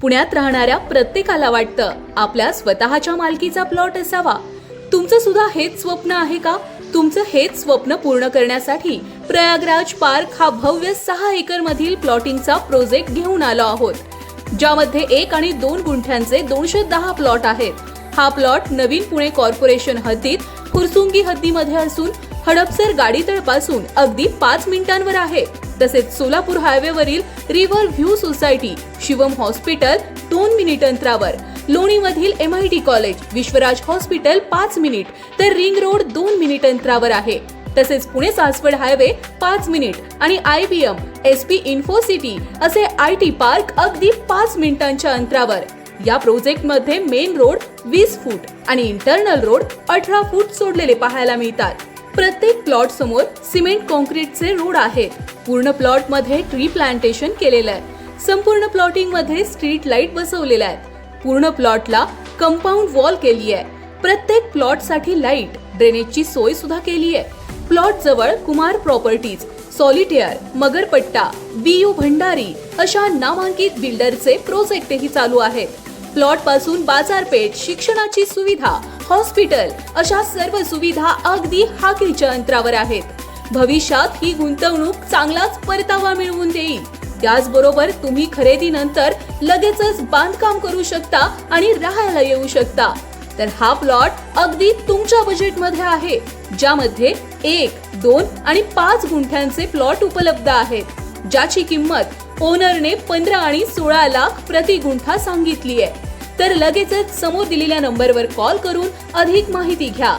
पुण्यात राहणाऱ्या प्रत्येकाला वाटतं आपल्या स्वतःच्या मालकीचा प्लॉट असावा. तुमचं सुद्धा हेच स्वप्न आहे का? तुमचं हेच स्वप्न पूर्ण करण्यासाठी प्रयागराज पार्क हा भव्य सहा एकर मधील प्लॉटिंगचा प्रोजेक्ट घेऊन आलो आहोत ज्यामध्ये एक आणि दोन गुंठ्यांचे दोनशे दहा प्लॉट आहेत. हा प्लॉट नवीन पुणे कॉर्पोरेशन हद्दीत फुरसुंगी हद्दीमध्ये असून हडपसर गाडीतळपासून अगदी पाच मिनिटांवर आहे. तसेच Solapur हायवेवरील river view society Shivam hospital दोन मिनिट अंतरावर. लोणीमधील M I T college Vishwaraj hospital पाच मिनिट. तर रिंग रोड दोन मिनिट अंतरावर आहे. तसेच पुणे सासवड हायवे पाच मिनिट आणि I B M S P Infocity असे आय टी पार्क अगदी पाच मिनिटांच्या अंतरावर. या प्रोजेक्टमध्ये मेन रोड वीस फूट आणि इंटरनल रोड अठरा फूट सोडलेले पाहायला मिळतात. प्रत्येक प्लॉट समोर सिमेंट कॉन्क्रीटचे रोड आहेत. पूर्ण प्लॉटमध्ये ट्री प्लांटेशन केलेलं आहे. संपूर्ण प्लॉटिंगमध्ये स्ट्रीट लाइट बसवलेल्या आहेत. पूर्ण प्लॉटला कंपाऊंड वॉल केली आहे प्रत्येक प्लॉटसाठी लाइट ड्रेनेजची सोय सुद्धा केली आहे प्लॉट जवळ Kumar Properties Solitaire Magarpatta BU Bhandari अशा नामांकित बिल्डरचे प्रोजेक्टही चालू आहेत प्लॉटपासून बाजारपेठ शिक्षणाची सुविधा हॉस्पिटल अशा सर्व सुविधा अगदी हाकेच्या अंतरावर आहेत. भविष्यात ही गुंतवणूक चांगलाच परतावा मिळवून देईल. त्याचबरोबर तुम्ही खरेदीनंतर लगेचच बांधकाम करू शकता आणि राहायला येऊ शकता. तर हा प्लॉट अगदी तुमच्या बजेटमध्ये आहे ज्यामध्ये एक दोन आणि पाच गुंठ्यांचे प्लॉट उपलब्ध आहेत ज्याची किंमत ओनरने पंधरा आणि सोळा लाख प्रति गुंठा सांगितली आहे. तर लगेचच समोर दिलेल्या नंबरवर कॉल करून अधिक माहिती घ्या.